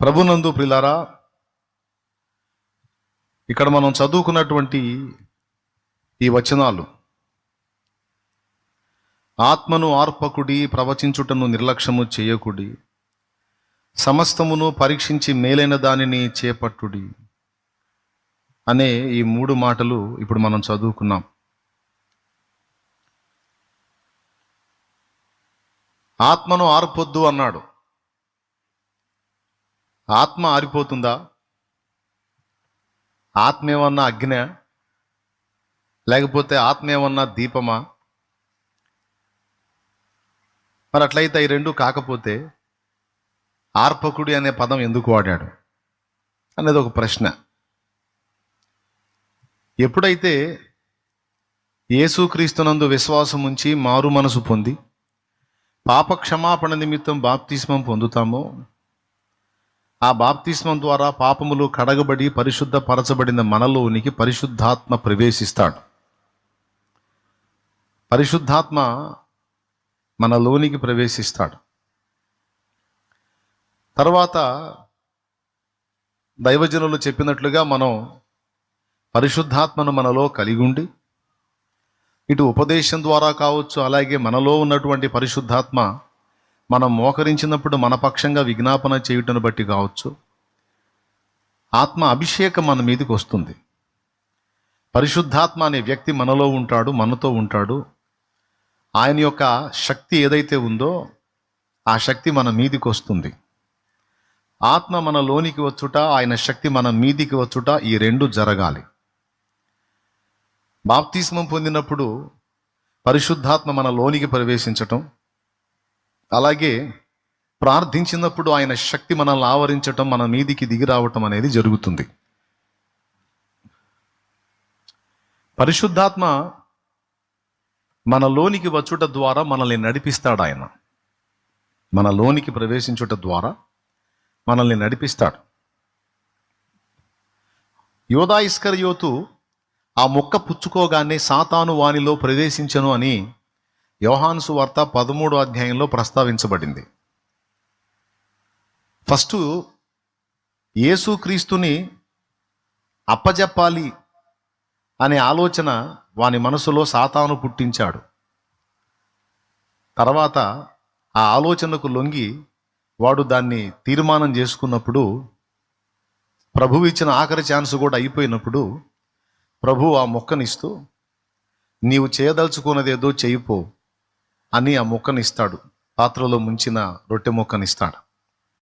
ప్రభునందు ప్రిలారా ఇక్కడ మనం చదువుకున్నటువంటి ఈ వచనాలు ఆత్మను ఆర్పకుడి ప్రవచించుటను నిర్లక్ష్యము చేయకుడి సమస్తమును పరీక్షించి మేలైన దానిని చేపట్టుడి అనే ఈ మూడు మాటలు ఇప్పుడు మనం చదువుకున్నాం. ఆత్మను ఆర్పొద్దు అన్నాడు. ఆత్మ ఆరిపోతుందా? ఆత్మ ఏమన్నా లేకపోతే ఆత్మ ఏమన్నా దీపమా? మరి అట్లయితే ఈ రెండు కాకపోతే ఆర్పకుడి అనే పదం ఎందుకు వాడాడు? అనేది ఒక ప్రశ్న. ఎప్పుడైతే యేసుక్రీస్తునందు విశ్వాసం ఉంచి మారు మనసు పొంది పాప క్షమాపణ నిమిత్తం బాప్తిస్మం పొందుతామో ఆ బాప్తిస్మం ద్వారా పాపములు కడగబడి పరిశుద్ధపరచబడిన మనలోనికి పరిశుద్ధాత్మ ప్రవేశిస్తాడు. పరిశుద్ధాత్మ మనలోనికి ప్రవేశిస్తాడు. తర్వాత దైవజనులు చెప్పినట్లుగా మనం పరిశుద్ధాత్మను మనలో కలిగి ఉండి ఇటు ఉపదేశం ద్వారా కావచ్చు అలాగే మనలో ఉన్నటువంటి పరిశుద్ధాత్మ మనం మోకరించినప్పుడు మన పక్షంగా విజ్ఞాపన చేయుటను బట్టి కావచ్చు. ఆత్మ అభిషేకం మన మీదకి వస్తుంది. పరిశుద్ధాత్మ అనే వ్యక్తి మనలో ఉంటాడు మనతో ఉంటాడు. ఆయన యొక్క శక్తి ఏదైతే ఉందో ఆ శక్తి మన మీదికి వస్తుంది. ఆత్మ మన లోనికి వచ్చుట ఆయన శక్తి మన మీదికి వచ్చుట ఈ రెండు జరగాలి. బాప్తిస్మం పొందినప్పుడు పరిశుద్ధాత్మ మన లోనికి ప్రవేశించటం అలాగే ప్రార్థించినప్పుడు ఆయన శక్తి మనల్ని ఆవరించటం మన మీదికి దిగి రావటం అనేది జరుగుతుంది. పరిశుద్ధాత్మ మన లోనికి వచ్చుట ద్వారా మనల్ని నడిపిస్తాడు ఆయన. మన లోనికి ప్రవేశించుట ద్వారా మనల్ని నడిపిస్తాడు. యోధా ఇస్కర్యోతు ఆ మొక్క పుచ్చుకోగానే సాతాను వానిలో ప్రవేశించను అని యోహాను వార్త పదమూడు అధ్యాయంలో ప్రస్తావించబడింది. ఫస్ట్ యేసుక్రీస్తుని అప్పజెప్పాలి అనే ఆలోచన వాని మనసులో సాతాను పుట్టించాడు. తర్వాత ఆ ఆలోచనకు లొంగి వాడు దాన్ని తీర్మానం చేసుకున్నప్పుడు ప్రభు ఇచ్చిన ఆఖరి ఛాన్స్ కూడా అయిపోయినప్పుడు ప్రభు ఆ మొక్కనిస్తూ నీవు చేయదలుచుకున్నదేదో చేయిపో అని ఆ మొక్కనిస్తాడు పాత్రలో ముంచిన రొట్టె మొక్కనిస్తాడు